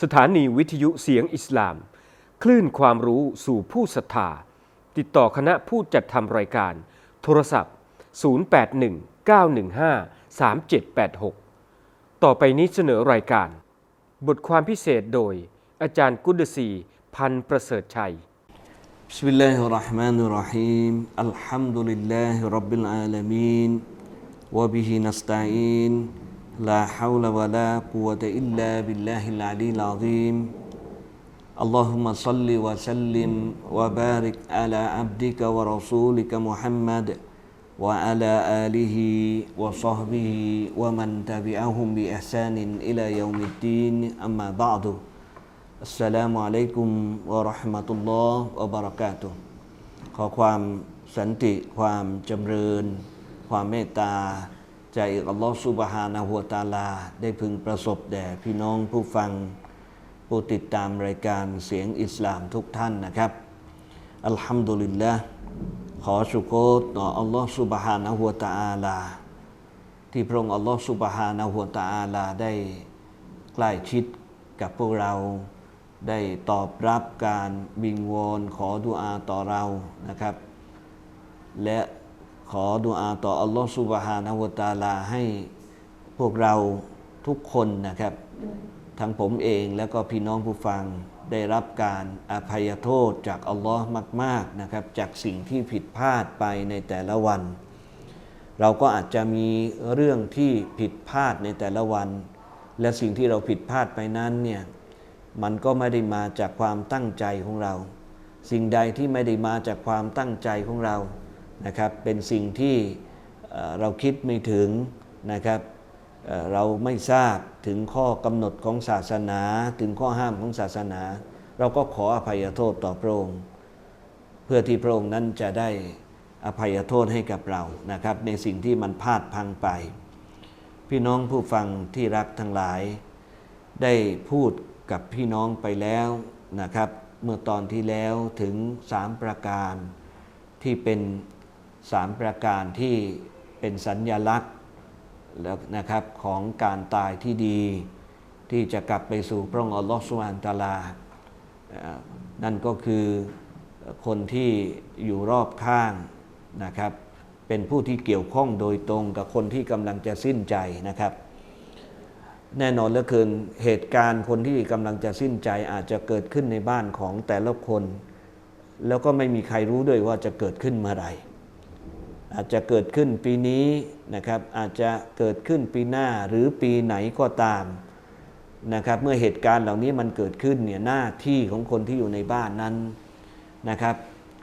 สถานีวิทยุเสียงอิสลาม คลื่นความรู้สู่ผู้ศรัทธา ติดต่อคณะผู้จัดทำรายการ โทรศัพท์ 0819153786 ต่อไปนี้เสนอรายการ บทความพิเศษโดย อาจารย์กุดซีพันธ์ประเสริฐชัย بسم الله الرحمن الرحيم الحمد لله رب العالمين وبه نستعين لا حول ولا قوة إلا بالله العلي العظيم. اللهم صل وسلم وبارك على عبدك ورسولك محمد وعلى آله وصحبه ومن تبعهم بإحسان إلى يوم الدين. أما بعد السلام عليكم ورحمة الله وبركاته. ขอความสันติ ความจำเริญ ความเมตตา จากอัลลอฮ์ซุบฮานะฮูวตาลา ได้พึงประสบแด่พี่น้องผู้ฟัง ผู้ติดตามรายการเสียงอิสลามทุกท่านนะครับ อัลฮัมดุลิลละขอสุโกตต่ออัลลอฮ์ซุบฮานะฮูวตะอาลา ที่พระองค์อัลลอฮ์ซุบฮานะฮูวตะอาลาได้ใกล้ชิดกับพวกเราได้ตอบรับการวิงวอนขอดุอาต่อเรานะครับ และ ขอดุอาต่ออัลลอฮฺสุบฮานะฮูวตาลาให้พวกเราทุกคนนะครับ ทั้งผมเองและก็พี่น้องผู้ฟังได้รับการอภัยโทษจากอัลลอฮ์มาก ๆนะครับ จากสิ่งที่ผิดพลาดไปในแต่ละวัน เราก็อาจจะมีเรื่องที่ผิดพลาดในแต่ละวัน และสิ่งที่เราผิดพลาดไปนั้นเนี่ยมันก็ไม่ได้มาจากความตั้งใจของเรา สิ่งใดที่ไม่ได้มาจากความตั้งใจของเรา นะครับเป็นสิ่งที่เราคิดไม่ถึงนะครับเราไม่ทราบถึงข้อกำหนดของศาสนา ถึงข้อห้ามของศาสนา เราก็ขออภัยโทษต่อพระองค์เพื่อที่พระองค์นั้นจะได้อภัยโทษให้กับเรานะครับ ในสิ่งที่มันพลาดพังไป พี่น้องผู้ฟังที่รักทั้งหลาย ได้พูดกับพี่น้องไปแล้วนะครับ เมื่อตอนที่แล้วถึงสามประการที่เป็น สามประการที่เป็นสัญญลักษณ์แล้วนะครับของการตายที่ดี ที่จะกลับไปสู่พระองค์อัลลอฮฺสุบานตาลา นั่นก็คือคนที่อยู่รอบข้างนะครับ เป็นผู้ที่เกี่ยวข้องโดยตรงกับคนที่กำลังจะสิ้นใจนะครับ แน่นอนเหลือเกินเหตุการณ์คนที่กำลังจะสิ้นใจอาจจะเกิดขึ้นในบ้านของแต่ละคน แล้วก็ไม่มีใครรู้ด้วยว่าจะเกิดขึ้นเมื่อไหร่ อาจจะเกิดขึ้นปีนี้นะครับ อาจจะเกิดขึ้นปีหน้าหรือปีไหนก็ตามนะครับเมื่อเหตุการณ์เหล่านี้มันเกิดขึ้นเนี่ยหน้าที่ของคนที่อยู่ในบ้านนั้นนะครับ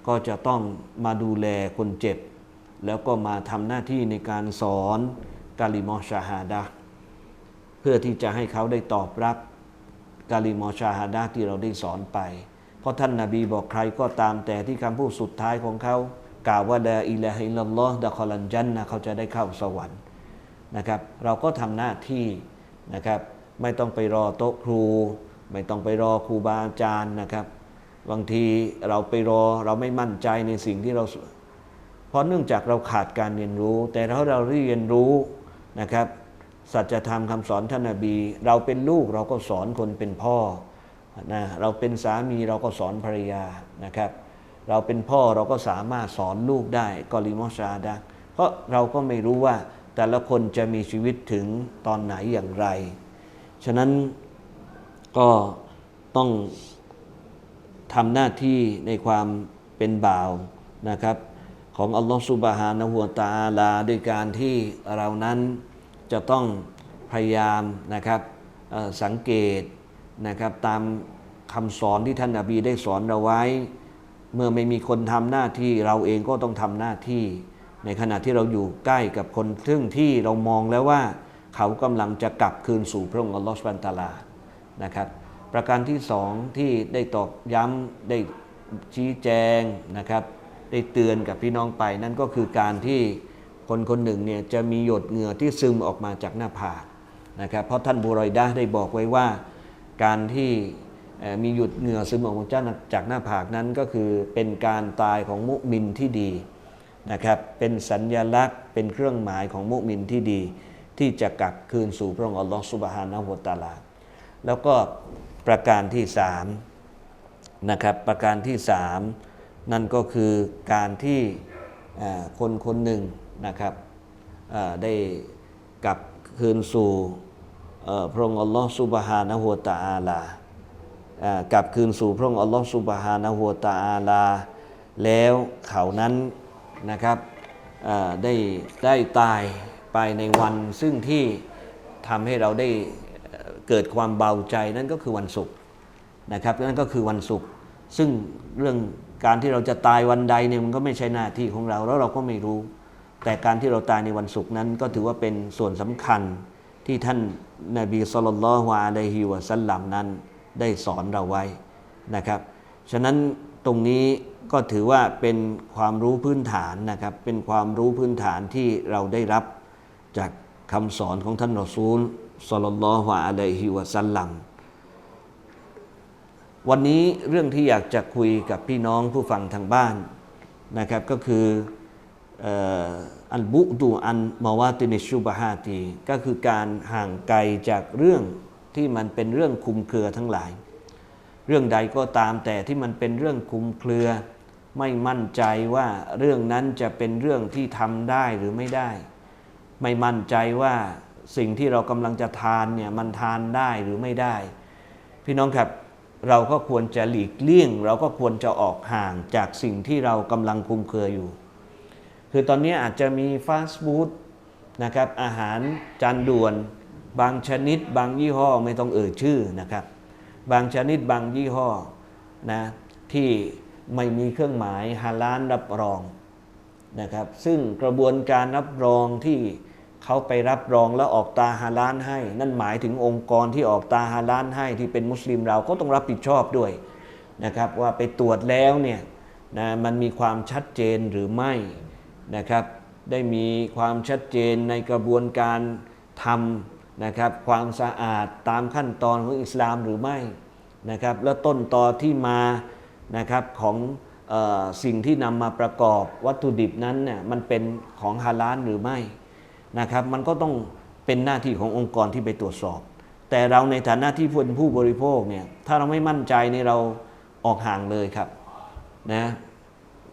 ก็จะต้องมาดูแลคนเจ็บ แล้วก็มาทำหน้าที่ในการสอนกาลิมอชาฮาดะเพื่อที่จะให้เขาได้ตอบรับกาลิมอชาฮาดะที่เราได้สอนไป เพราะท่านนาบีบอกใครก็ตามแต่ที่คำพูดสุดท้ายของเขา กล่าวว่าลาอิลาฮิลลอฮ์ดะคอลันจันนะเขาจะได้เข้าสวรรค์นะครับ เราก็ทำหน้าที่นะครับ ไม่ต้องไปรอโต๊ะครู ไม่ต้องไปรอครูบาอาจารย์นะครับ บางทีเราไปรอเราไม่มั่นใจในสิ่งที่เรา เพราะเนื่องจากเราขาดการเรียนรู้ แต่ถ้าเราเรียนรู้นะครับสัจธรรมคำสอนท่านนบี เราเป็นลูกเราก็สอนคนเป็นพ่อนะเราเป็นสามีเราก็สอนภรรยานะครับ เราเป็นพ่อเราก็สามารถสอนลูกได้กอลิมอชาดะห์เพราะเราก็ไม่รู้ว่าแต่ละคนจะมีชีวิตถึงตอนไหนอย่างไร ฉะนั้นก็ต้องทำหน้าที่ในความเป็นบ่าวนะครับ ของอัลลอฮฺสุบฮานะฮูวตาลาด้วยการที่เรานั้นจะต้องพยายามนะครับสังเกตนะครับตามคำสอนที่ท่านนาบีได้สอนเราไว้ เมื่อไม่มีคนทำหน้าที่เราเองก็ต้องทำหน้าที่ ในขณะที่เราอยู่ใกล้กับคนซึ่งที่เรามองแล้วว่า เขากำลังจะกลับคืนสู่พระองค์อัลลอฮฺสุบานตาลานะครับ ประการที่สองที่ได้ตอกย้ำได้ชี้แจงนะครับ ได้เตือนกับพี่น้องไปนั่นก็คือการที่คนคนหนึ่งเนี่ยจะมีหยดเหงื่อที่ซึมออกมาจากหน้าผากนะครับ เพราะท่านบูรอยดะห์ได้บอกไว้ว่า การที่ มีหยุดเหงื่อซึมออกมาจากหน้าผากนั้นก็คือเป็นการตายของมุมินที่ดีนะครับ เป็นสัญญลักษณ์ เป็นเครื่องหมายของมุมินที่ดี ที่จะกลับคืนสู่พระองค์อัลลอฮฺสุบฮานะฮูวะตาลา แล้วก็ประการที่สามนะครับประการที่สามนั่นก็คือการที่คนคนหนึ่งนะครับได้กลับคืนสู่พระองค์อัลลอฮฺซุบฮานะฮูวะตาลา กลับคืนสู่พระองค์อัลลอฮฺซุบฮานะฮูวตะอาลา แล้วเขานั้นนะครับได้ได้ตายไปในวันซึ่งที่ทำให้เราได้เกิดความเบาใจนั่นก็คือวันศุกร์นะครับนั่นก็คือวันศุกร์ซึ่งเรื่องการที่เราจะตายวันใดเนี่ยมันก็ไม่ใช่หน้าที่ของเราแล้วเราก็ไม่รู้ แต่การที่เราตายในวันศุกร์นั้นก็ถือว่าเป็นส่วนสำคัญที่ท่านนาบีสุลต่านละฮ์อะลัยฮิวะสัลลัมนั้น ได้สอนเราไว้นะครับ ฉะนั้นตรงนี้ก็ถือว่าเป็นความรู้พื้นฐานนะครับ เป็นความรู้พื้นฐานที่เราได้รับจากคำสอนของท่านรอซูลสุลละฮ์อะลัยฮิวะสัลลัมวันนี้เรื่องที่อยากจะคุยกับพี่น้องผู้ฟังทางบ้านนะครับก็คืออัลบุดูอันมาวาตินิชูบาฮาตีก็คือการห่างไกลจากเรื่อง ที่มันเป็นเรื่องคุมเครือทั้งหลาย เรื่องใดก็ตามแต่ที่มันเป็นเรื่องคุมเครือ ไม่มั่นใจว่าเรื่องนั้นจะเป็นเรื่องที่ทำได้หรือไม่ได้ ไม่มั่นใจว่าสิ่งที่เรากำลังจะทานเนี่ยมันทานได้หรือไม่ได้ พี่น้องครับเราก็ควรจะหลีกเลี่ยง เราก็ควรจะออกห่างจากสิ่งที่เรากำลังคุมเครืออยู่ คือตอนนี้อาจจะมีฟาสต์ฟู้ดนะครับอาหารจานด่วน บางชนิด บางยี่ห้อไม่ต้องเอ่ยชื่อนะครับ บางชนิดบางยี่ห้อนะที่ไม่มีเครื่องหมายฮาลานรับรองนะครับ ซึ่งกระบวนการรับรองที่เขาไปรับรองแล้วออกตาฮาลานให้ นั่นหมายถึงองค์กรที่ออกตาฮาลานให้ที่เป็นมุสลิมเราก็ต้องรับผิดชอบด้วยนะครับ ว่าไปตรวจแล้วเนี่ยนะมันมีความชัดเจนหรือไม่นะครับ ได้มีความชัดเจนในกระบวนการทำ นะครับความสะอาดตามขั้นตอนของอิสลามหรือไม่นะครับแล้วต้นตอที่มานะครับของออสิ่งที่นำมาประกอบวัตถุดิบนั้นเนี่ยมันเป็นของฮาลาลหรือไม่นะครับมันก็ต้องเป็นหน้าที่ขององค์กรที่ไปตรวจสอบ แต่เราในฐานะที่เป็นผู้บริโภคเนี่ยถ้าเราไม่มั่นใจนี่เราออกห่างเลยครับนะ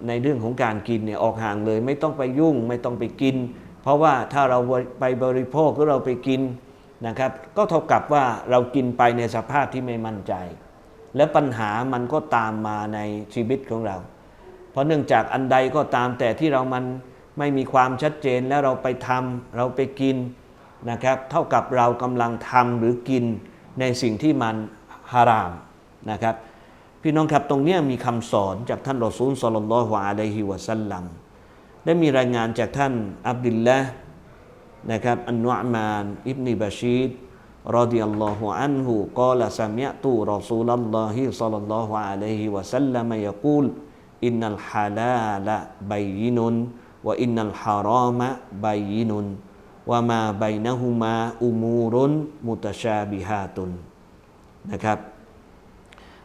ในเรื่องของการกินเนี่ยออกห่างเลย ไม่ต้องไปยุ่งไม่ต้องไปกิน เพราะว่าถ้าเราไปบริโภคหรือเราไปกิน นะครับ ก็เท่ากับว่าเรากินไปในสภาพที่ไม่มั่นใจ และปัญหามันก็ตามมาในชีวิตของเรา เพราะเนื่องจากอันใดก็ตามแต่ที่เรามันไม่มีความชัดเจนแล้วเราไปทำเราไปกินนะครับ เท่ากับเรากำลังทำหรือกินในสิ่งที่มันฮารามนะครับ พี่น้องครับตรงนี้มีคำสอนจากท่านรอซูลสลลัลลอฮุอะลัยฮิวะสัลลัมได้มีรายงานจากท่านอับดุลละ นะครับอันนุอมานอิบนิบาชีดรอดิยัลลอฮุอันฮุกาลสามะตูรอซูลัลลอฮิศ็อลลัลลอฮุอะลัยฮิวะสัลลัมยะกูลอินนัลฮาลาละบัยยินุนวะอินนัลฮารามะบัยยินุนวะมาบัยนะฮุมาอุมูรุนมุตชาบิฮาตุนนะครับ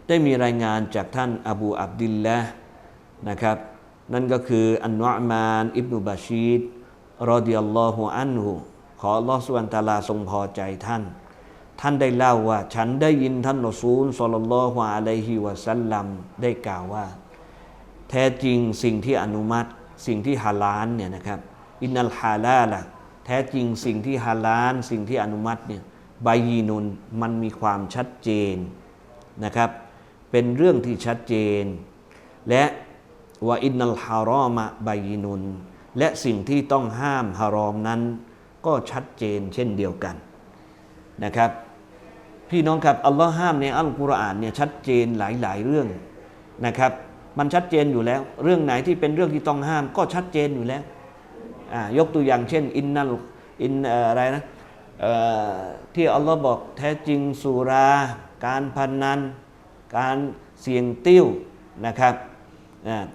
ได้มีรายงานจากท่านอบูอับดิลละนะครับ นั่นก็คืออันนุอมานอิบนุบาชีด รอดิยัลลอฮุอันฮุขออัลลอฮฺสุวรรณตาลาทรงพอใจท่าน ท่านได้เล่าว่า ฉันได้ยินท่านรอซูลสลลัลลอฮุอะลัยฮิวะสัลลัมได้กล่าวว่า แท้จริงสิ่งที่อนุมัติ สิ่งที่ฮาลาลเนี่ยนะครับอินนัลฮาลาละแท้จริงสิ่งที่ฮาลาลสิ่งที่อนุมัติเนี่ยบายีนุนมันมีความชัดเจนนะครับ เป็นเรื่องที่ชัดเจน และว่าอินนัลฮารอมะบายีนุน และสิ่งที่ต้องห้ามฮารอมนั้น ก็ชัดเจนเช่นเดียวกันนะครับ พี่น้องครับอัลลอฮ์ห้ามในอัลกุรอานเนี่ยชัดเจนหลายๆเรื่องนะครับ มันชัดเจนอยู่แล้ว เรื่องไหนที่เป็นเรื่องที่ต้องห้าม ก็ชัดเจนอยู่แล้วยกตัวอย่างเช่นอินนัลอินอะไรนะที่อัลลอฮ์บอกแท้จริงสุรา การพนนัน การเสี่ยงติ้วนะครับ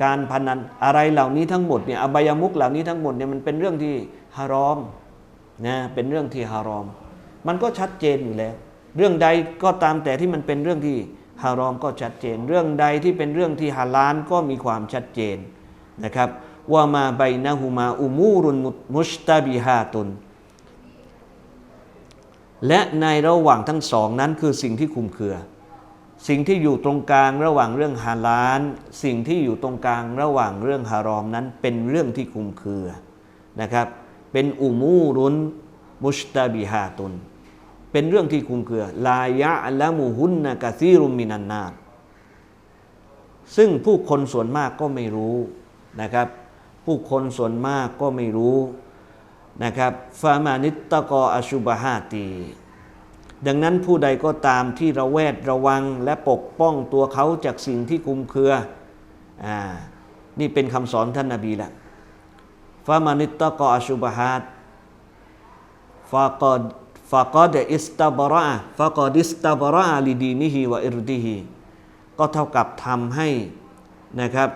การพนนันอะไรเหล่านี้ทั้งหมดเนี่ยอบายมุกเหล่านี้ทั้งหมดเนี่ยมันเป็นเรื่องที่ฮารอมนะเป็นเรื่องที่ฮารอม มันก็ชัดเจนอยู่แล้ว เรื่องใดก็ตามแต่ที่มันเป็นเรื่องที่ฮารอมก็ชัดเจน เรื่องใดที่เป็นเรื่องที่ฮาลาลก็มีความชัดเจนนะครับว่ามาไบนะฮูมาอุมูรุนมุชตาบิฮาตุนและในระหว่างทั้งสองนั้นคือสิ่งที่คุมเครือ สิ่งที่อยู่ตรงกลางระหว่างเรื่องฮาลาลสิ่งที่อยู่ตรงกลางระหว่างเรื่องฮารอมนั้น เป็นเรื่องที่คุมเครือนะครับ เป็นอุมูรุนมุชตาบิฮาตุน เป็นเรื่องที่คุมเครือ ลายะละมูฮุนนะกะซีรุมมินันนาซึ่งผู้คนส่วนมากก็ไม่รู้นะครับ ผู้คนส่วนมากก็ไม่รู้นะครับฟามานิตตะกออชุบฮาตี ดังนั้นผู้ใดก็ตามที่ระแวดระวังและปกป้องตัวเขาจากสิ่งที่คุมเครืออ่านี่เป็นคำสอนท่านนาบีละฟามานิตตะกออชุบฮาตฟากอดฟากอดอิสตาบระฟากอดิสตาบระลิดีนิฮิวะอิรดิฮิก็เท่ากับทำให้นะครับ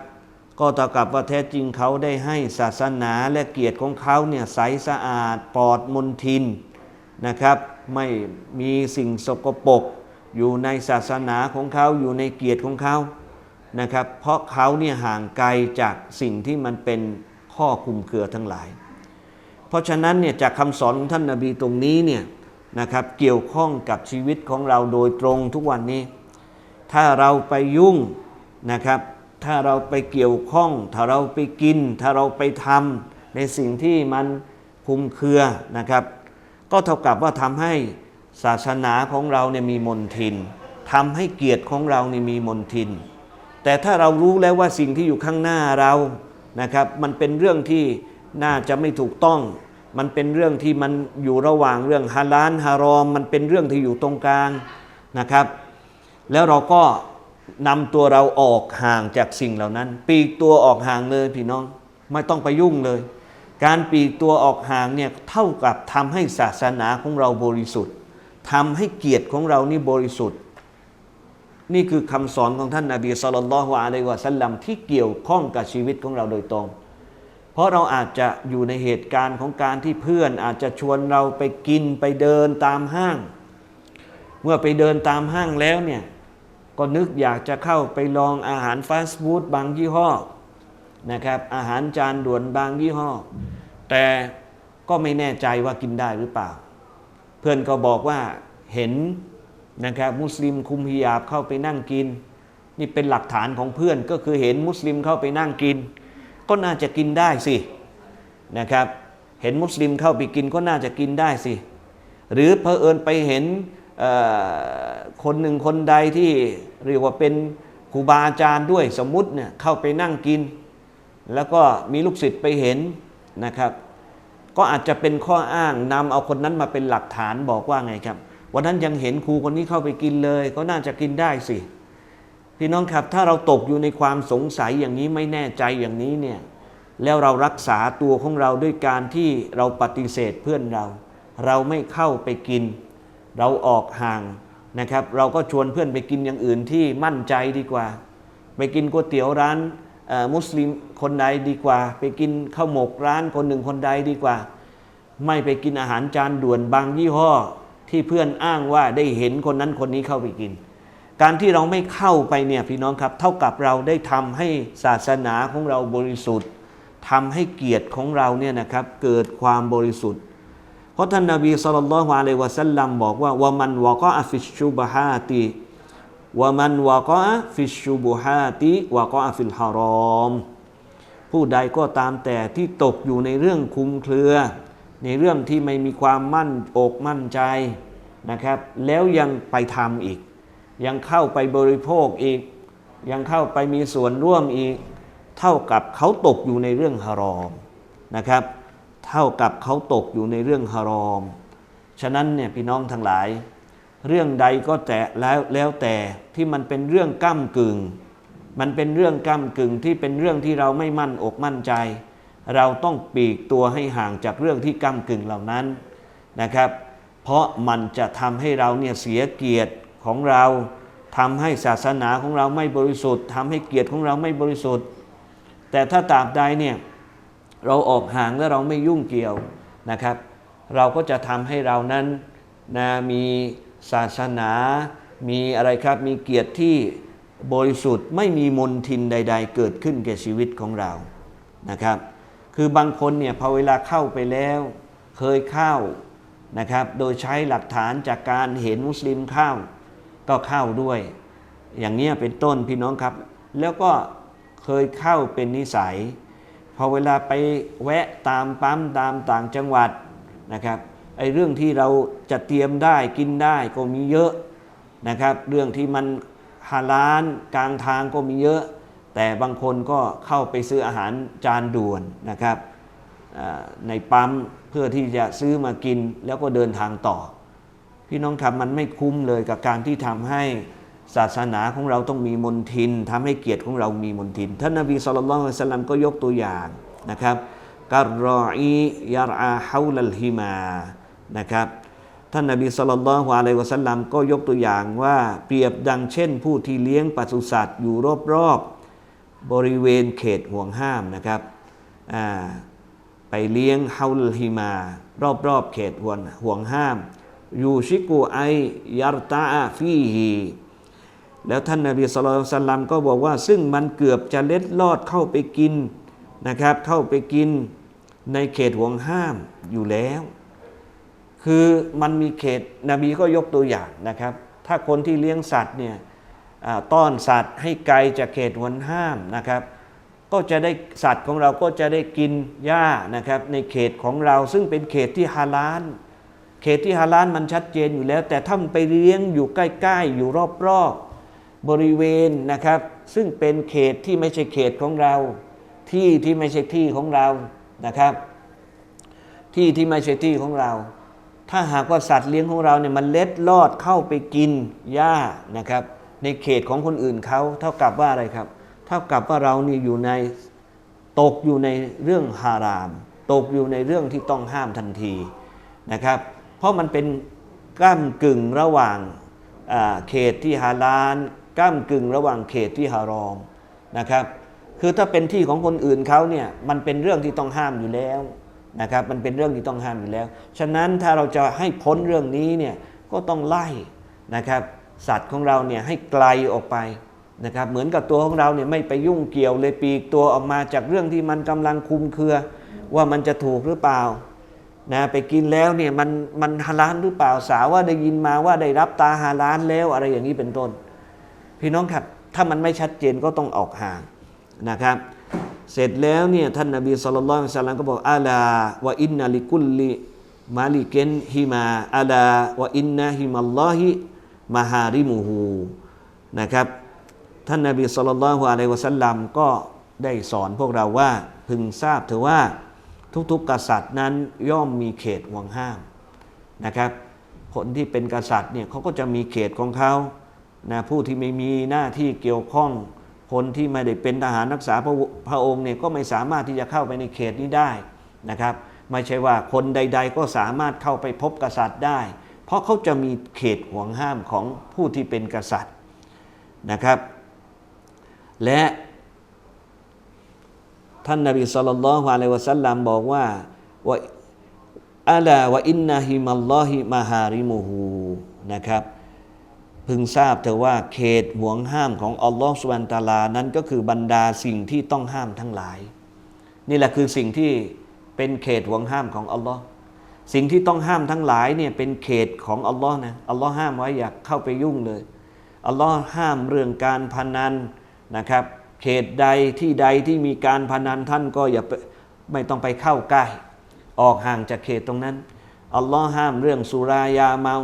ก็เท่ากับว่าแท้จริงเขาได้ให้ศาสนาและเกียรติของเขาเนี่ยใสสะอาดปลอดมลทินนะครับ ไม่มีสิ่งสกปรกอยู่ในศาสนาของเขาอยู่ในเกียรติของเขานะครับ เพราะเขาเนี่ยห่างไกลจากสิ่งที่มันเป็นข้อคุมเครือทั้งหลาย เพราะฉะนั้นเนี่ยจากคำสอนของท่านนาบีตรงนี้เนี่ยนะครับเกี่ยวข้องกับชีวิตของเราโดยตรงทุกวันนี้ ถ้าเราไปยุ่งนะครับ ถ้าเราไปเกี่ยวข้อง ถ้าเราไปกิน ถ้าเราไปทำในสิ่งที่มันคุมเครือนะครับ ก็เท่ากับว่าทำให้ศาสนาของเราเนี่ยมีมนทินทำให้เกียรติของเราเนี่ยมีมนทิน แต่ถ้าเรารู้แล้วว่าสิ่งที่อยู่ข้างหน้าเรานะครับมันเป็นเรื่องที่น่าจะไม่ถูกต้อง มันเป็นเรื่องที่มันอยู่ระหว่างเรื่องฮาลาลฮารอม มันเป็นเรื่องที่อยู่ตรงกลางนะครับ แล้วเราก็นำตัวเราออกห่างจากสิ่งเหล่านั้น ปีกตัวออกห่างเลยพี่น้อง ไม่ต้องไปยุ่งเลย การปีกตัวออกห่างเนี่ยเท่ากับทำให้ศาสนาของเราบริสุทธิ์ทำให้เกียรติของเรานี่บริสุทธิ์ นี่คือคำสอนของท่านนาบีสุลต่านละฮ์อะลัยวะสัลลัมที่เกี่ยวข้องกับชีวิตของเราโดยตรง เพราะเราอาจจะอยู่ในเหตุการณ์ของการที่เพื่อนอาจจะชวนเราไปกินไปเดินตามห้าง เมื่อไปเดินตามห้างแล้วเนี่ยก็นึกอยากจะเข้าไปลองอาหารฟาสต์ฟู้ดบางยี่ห้อ นะครับอาหารจานด่วนบางยี่ห้อ แต่ก็ไม่แน่ใจว่ากินได้หรือเปล่า เพื่อนก็บอกว่าเห็นนะครับมุสลิมคุมฮิญาบเข้าไปนั่งกิน นี่เป็นหลักฐานของเพื่อนก็คือเห็นมุสลิมเข้าไปนั่งกิน ก็น่าจะกินได้สินะครับเห็นมุสลิมเข้าไปกินก็น่าจะกินได้สิ หรือเพอเอิญไปเห็นคนหนึ่งคนใดที่เรียกว่าเป็นครูบาอาจารย์ด้วยสมมุติเนี่ยเข้าไปนั่งกิน แล้วก็มีลูกศิษย์ไปเห็นนะครับ ก็อาจจะเป็นข้ออ้างนำเอาคนนั้นมาเป็นหลักฐานบอกว่าไงครับ วันนั้นยังเห็นครูคนนี้เข้าไปกินเลย ก็น่าจะกินได้สิ พี่น้องครับถ้าเราตกอยู่ในความสงสัยอย่างนี้ไม่แน่ใจอย่างนี้เนี่ยแล้วเรารักษาตัวของเราด้วยการที่เราปฏิเสธเพื่อนเรา เราไม่เข้าไปกิน เราออกห่างนะครับ เราก็ชวนเพื่อนไปกินอย่างอื่นที่มั่นใจดีกว่า ไปกินก๋วยเตี๋ยวร้าน มุสลิมคนใดดีกว่า ไปกินข้าวหมกร้านคนหนึ่งคนใดดีกว่า ไม่ไปกินอาหารจานด่วนบางยี่ห้อที่เพื่อนอ้างว่าได้เห็นคนนั้นคนนี้เข้าไปกิน การที่เราไม่เข้าไปเนี่ยพี่น้องครับ เท่ากับเราได้ทำให้ศาสนาของเราบริสุทธิ์ทำให้เกียรติของเราเนี่ยนะครับเกิดความบริสุทธิ์ เพราะท่านนาบีสุลต่านละฮ์อะลัยวะสัลลัมบอกว่าวะมันวะกะอฟิชชุบฮาติ วะมันวะกะอฟิชชุบฮาติวะกะอฟิลฮารอม ผู้ใดก็ตามแต่ที่ตกอยู่ในเรื่องคุมเครือ ในเรื่องที่ไม่มีความมั่นอกมั่นใจนะครับ แล้วยังไปทำอีก ยังเข้าไปบริโภคอีก ยังเข้าไปมีส่วนร่วมอีก เท่ากับเขาตกอยู่ในเรื่องฮารอมนะครับ เท่ากับเขาตกอยู่ในเรื่องฮารอม ฉะนั้นเนี่ยพี่น้องทั้งหลาย เรื่องใดก็แต่แล้วแล้วแต่ที่มันเป็นเรื่องก้ากึ่ง มันเป็นเรื่องก้ากึ่งที่เป็นเรื่องที่เราไม่มั่นอกมั่นใจ เราต้องปีกตัวให้ห่างจากเรื่องที่ก้ากึ่งเหล่านั้นนะครับ เพราะมันจะทำให้เราเนี่ยเสียเกียรติของเราทำให้ศาสนาของเราไม่บริสุทธิ์ทำให้เกียรติของเราไม่บริสุทธิ์ แต่ถ้าตราบใดเนี่ยเราออกห่างและเราไม่ยุ่งเกี่ยวนะครับ เราก็จะทำให้เรานั้นนะมี ศาสนา มีอะไรครับมีเกียรติที่บริสุทธิ์ไม่มีมนทินใด ๆ เกิดขึ้นแก่ชีวิตของเรานะครับ คือบางคนเนี่ยพอเวลาเข้าไปแล้ว เคยเข้านะครับ โดยใช้หลักฐานจากการเห็นมุสลิมเข้า ก็เข้าด้วย อย่างนี้เป็นต้นพี่น้องครับ แล้วก็เคยเข้าเป็นนิสัย พอเวลาไปแวะตามปั๊มตามต่างจังหวัดนะครับ ไอ้เรื่องที่เราจะเตรียมได้กินได้ก็มีเยอะนะครับ เรื่องที่มันฮาลาลกลางทางก็มีเยอะ แต่บางคนก็เข้าไปซื้ออาหารจานด่วนนะครับในปั๊มเพื่อที่จะซื้อมากินแล้วก็เดินทางต่อ พี่น้องครับมันไม่คุ้มเลยกับการที่ทำให้ศาสนาของเราต้องมีมนทินทำให้เกียรติของเรามีมนทินท่านนบีสุลต่านสลัมก็ยกตัวอย่างนะครับการรออียาราฮาวลัลฮิมา นะครับ ท่านนบีสุลต่านฮ์อะลัยวะสัลลัมก็ยกตัวอย่างว่าเปรียบดังเช่น ผู้ที่เลี้ยงปศุสัตว์อยู่รอบๆบริเวณเขตห่วงห้ามนะครับไปเลี้ยงเฮาลฮิมารอบๆเขตห่วงห่วงห้ามยูชิกุไอยารตาฟีฮีแล้วท่านนบีสุลต่านสัลลัมก็บอกว่า ซึ่งมันเกือบจะเล็ดลอดเข้าไปกินนะครับ เข้าไปกินในเขตห่วงห้ามอยู่แล้ว คือมันมีเขตนบีก็ยกตัวอย่างนะครับ ถ้าคนที่เลี้ยงสัตว์เนี่ยต้อนสัตว์ให้ไกลจากเขตห่วงห้ามนะครับ ก็จะได้สัตว์ของเราก็จะได้กินหญ้านะครับ ในเขตของเราซึ่งเป็นเขตที่ฮาลาลเขตที่ฮาลาลมันชัดเจนอยู่แล้ว แต่ถ้ามันไปเลี้ยงอยู่ใกล้ๆอยู่รอบๆบริเวณนะครับ ซึ่งเป็นเขตที่ไม่ใช่เขตของเรา ที่ที่ไม่ใช่ที่ของเรานะครับ ที่ที่ไม่ใช่ที่ของเรา ถ้าหากว่าสัตว์เลี้ยงของเราเนี่ยมันเล็ดลอดเข้าไปกินหญ้านะครับ ในเขตของคนอื่นเขาเท่ากับว่าอะไรครับ เท่ากับว่าเรานี่อยู่ในตกอยู่ในเรื่องฮาราม ตกอยู่ในเรื่องที่ต้องห้ามทันทีนะครับ เพราะมันเป็นก้ามกึ่งระหว่างเขตที่ฮาลาลก้ามกึ่งระหว่างเขตที่ฮารอมนะครับ คือถ้าเป็นที่ของคนอื่นเขาเนี่ยมันเป็นเรื่องที่ต้องห้ามอยู่แล้ว นะครับมันเป็นเรื่องที่ต้องห้ามอยู่แล้ว ฉะนั้นถ้าเราจะให้พ้นเรื่องนี้เนี่ยก็ต้องไล่นะครับสัตว์ของเราเนี่ยให้ไกลออกไปนะครับเหมือนกับตัวของเราเนี่ยไม่ไปยุ่งเกี่ยวเลยปีกตัวออกมาจากเรื่องที่มันกำลังคุมเครือ ว่ามันจะถูกหรือเปล่านะไปกินแล้วเนี่ยมันมันฮาลาลหรือเปล่าสาวว่าได้ยินมาว่าได้รับตาฮาลาลแล้วอะไรอย่างนี้เป็นต้น พี่น้องครับถ้ามันไม่ชัดเจนก็ต้องออกห่างนะครับ เสร็จแล้วเนี่ยท่านนบีสุลต่านสัลลัมก็บอกอาลาวะอินนาลิกุลลิมาลิเกนฮิมาอาลาวะอินนาฮิมัลลอฮิมาฮาริมูฮูนะครับ ท่านนบีสุลต่านอะลัยวะสัลลัมก็ได้สอนพวกเราว่าพึงทราบเถอะว่าทุกๆกษัตริย์นั้นย่อมมีเขตห่วงห้ามนะครับ คนที่เป็นกษัตริย์เนี่ยเขาก็จะมีเขตของเขานะผู้ที่ไม่มีหน้าที่เกี่ยวข้อง คนที่ไม่ได้เป็นทหารรักษาพระพระองค์เนี่ยก็ไม่สามารถที่จะเข้าไปในเขตนี้ได้นะครับ ไม่ใช่ว่าคนใด ๆ ก็สามารถเข้าไปพบกษัตริย์ได้ เพราะเขาจะมีเขตห่วงห้ามของผู้ที่เป็นกษัตริย์นะครับ และท่านนบีสุลต่านละฮ์อะลัยวะสัลลัมบอกว่าว่าอัลาวะอินนาฮิมัลลอฮิมาฮาริมูฮูนะครับ พึงทราบเถอะว่าเขตห่วงห้ามของอัลลอฮฺสุบานตะลานั้นก็คือบรรดาสิ่งที่ต้องห้ามทั้งหลาย นี่แหละคือสิ่งที่เป็นเขตห่วงห้ามของอัลลอฮ์สิ่งที่ต้องห้ามทั้งหลายเนี่ยเป็นเขตของอัลลอฮ์นะอัลลอฮ์ห้ามไว้อยากเข้าไปยุ่งเลยอัลลอฮ์ห้ามเรื่องการพนันนะครับ เขตใดที่ใดที่มีการพนันท่านก็อย่าไปไม่ต้องไปเข้าใกล้ ออกห่างจากเขตตรงนั้นอัลลอฮ์ห้ามเรื่องสุรายาเมา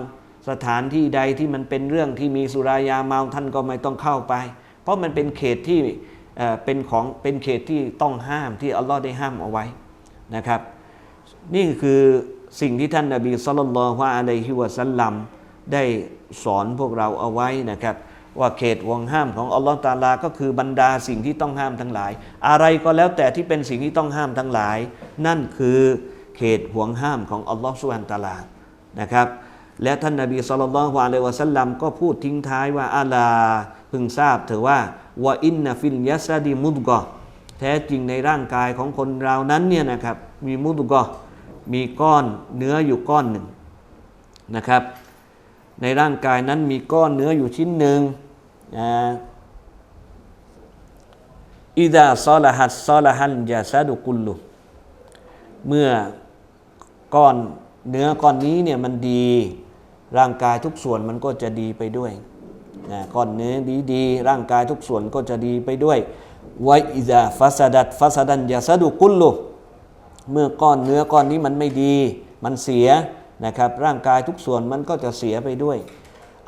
สถานที่ใดที่มันเป็นเรื่องที่มีสุรายาเมาท่านก็ไม่ต้องเข้าไป เพราะมันเป็นเขตที่เป็นของเป็นเขตที่ต้องห้ามที่อัลลอฮ์ได้ห้ามเอาไว้นะครับ นี่คือสิ่งที่ท่านนาบีสุลต่านละอะลัยฮิวะสัลลัมได้สอนพวกเราเอาไว้นะครับ ว่าเขตห่วงห้ามของอัลลอฮ์ตาลา ก็คือบรรดาสิ่งที่ต้องห้ามทั้งหลาย อะไรก็แล้วแต่ที่เป็นสิ่งที่ต้องห้ามทั้งหลาย นั่นคือเขตห่วงห้ามของอัลลอฮ์สุบฮานตาลานะครับ และท่านนาบีสุลต่านละฮ์อะลัยวะสัลลัมก็พูดทิ้งท้ายว่าอาลาพึงทราบเถอะว่าวะอินนฟิลยัสดีมุดกอแท้จริงในร่างกายของคนเรานั้นเนี่ยนะครับมีมุดกอมีก้อนเนื้ออยู่ก้อนหนึ่งนะครับ ในร่างกายนั้นมีก้อนเนื้ออยู่ชิ้นหนึ่งอิดาซอลหัสซอลหันยาซาดุกุลลุเมื่อก้อน เนื้อก้อนนี้เนี่ยมันดีร่างกายทุกส่วนมันก็จะดีไปด้วยนะก้อนเนื้อดีๆร่างกายทุกส่วนก็จะดีไปด้วยไวอิซาฟัสดัดฟัสดันยาสะดุกุลลุเมื่อก้อนเนื้อก้อนนี้มันไม่ดี มันเสียนะครับ ร่างกายทุกส่วนมันก็จะเสียไปด้วย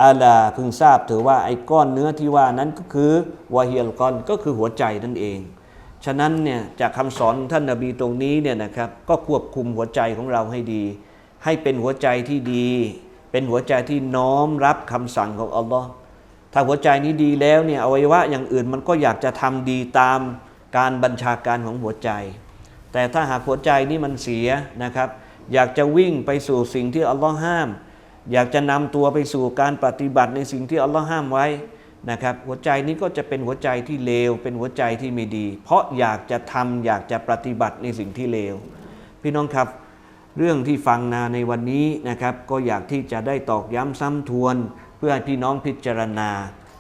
อาลาพึงทราบเถอะว่าไอ้ก้อนเนื้อที่ว่านั้นก็คือวาเฮียลกอนก็คือหัวใจนั่นเอง ฉะนั้นเนี่ยจากคำสอนท่านนาบีตรงนี้เนี่ยนะครับก็ควบคุมหัวใจของเราให้ดี ให้เป็นหัวใจที่ดี เป็นหัวใจที่น้อมรับคำสั่งของอัลลอฮ์ถ้าหัวใจนี้ดีแล้วเนี่ยอวัยวะอย่างอื่นมันก็อยากจะทำดีตามการบัญชาการของหัวใจ แต่ถ้าหากหัวใจนี่มันเสียนะครับ อยากจะวิ่งไปสู่สิ่งที่อัลลอฮ์ห้าม อยากจะนำตัวไปสู่การปฏิบัติในสิ่งที่อัลลอฮ์ห้ามไว้นะครับหัวใจนี้ก็จะเป็นหัวใจที่เลว เป็นหัวใจที่ไม่ดี เพราะอยากจะทำอยากจะปฏิบัติในสิ่งที่เลว พี่น้องครับ เรื่องที่ฟังนาในวันนี้นะครับ ก็อยากที่จะได้ตอกย้ำซ้ำทวน เพื่อให้พี่น้องพิจารณา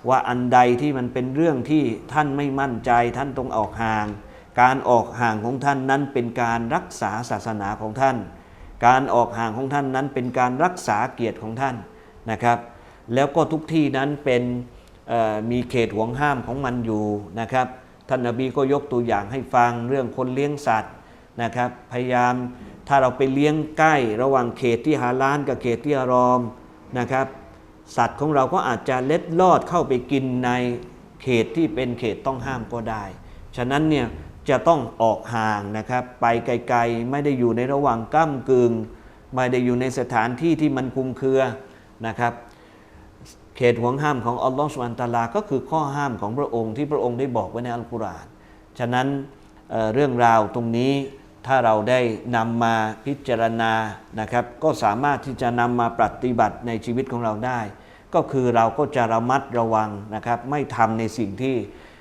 ว่าอันใดที่มันเป็นเรื่องที่ท่านไม่มั่นใจท่านต้องออกห่าง การออกห่างของท่านนั้นเป็นการรักษาศาสนาของท่าน การออกห่างของท่านนั้นเป็นการรักษาเกียรติของท่านนะครับ แล้วก็ทุกที่นั้นเป็นมีเขตห่วงห้ามของมันอยู่นะครับท่านนบีก็ยกตัวอย่างให้ฟังเรื่องคนเลี้ยงสัตว์ นะครับ พยายามถ้าเราไปเลี้ยงใกล้ระหว่างเขตที่ฮาลาลกับเขตที่ฮารอมนะครับ สัตว์ของเราก็อาจจะเล็ดลอดเข้าไปกินในเขตที่เป็นเขตต้องห้ามก็ได้ ฉะนั้นเนี่ยจะต้องออกห่างนะครับ ไปไกลๆ ไม่ได้อยู่ในระหว่างก้ากึ่งไม่ได้อยู่ในสถานที่ที่มันคุมเครือนะครับ เขตห่วงห้ามของอัลลอฮฺสุบานตะอาลา ก็คือข้อห้ามของพระองค์ที่พระองค์ได้บอกไว้ในอัลกุรอาน ฉะนั้นเเรื่องราวตรงนี้ ถ้าเราได้นำมาพิจารณานะครับ ก็สามารถที่จะนำมาปฏิบัติในชีวิตของเราได้ ก็คือเราก็จะระมัดระวังนะครับ ไม่ทำในสิ่งที่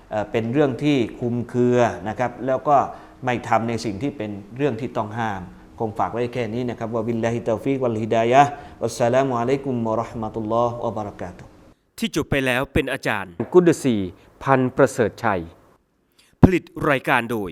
เอ่อเป็นเรื่องที่คลุมเครือนะครับ แล้วก็ไม่ทำในสิ่งที่เป็นเรื่องที่ต้องห้าม คงฝากไว้แค่นี้นะครับวะบิลลาฮิตาฟิกวัลฮิดายะฮ์วัสสลามุอะลัยกุมวะเราะห์มะตุลลอฮ์วะบะเราะกาตุฮ์ที่จบไปแล้วเป็นอาจารย์ กุดซีพันธ์ประเสริฐชัย ผลิตรายการโดย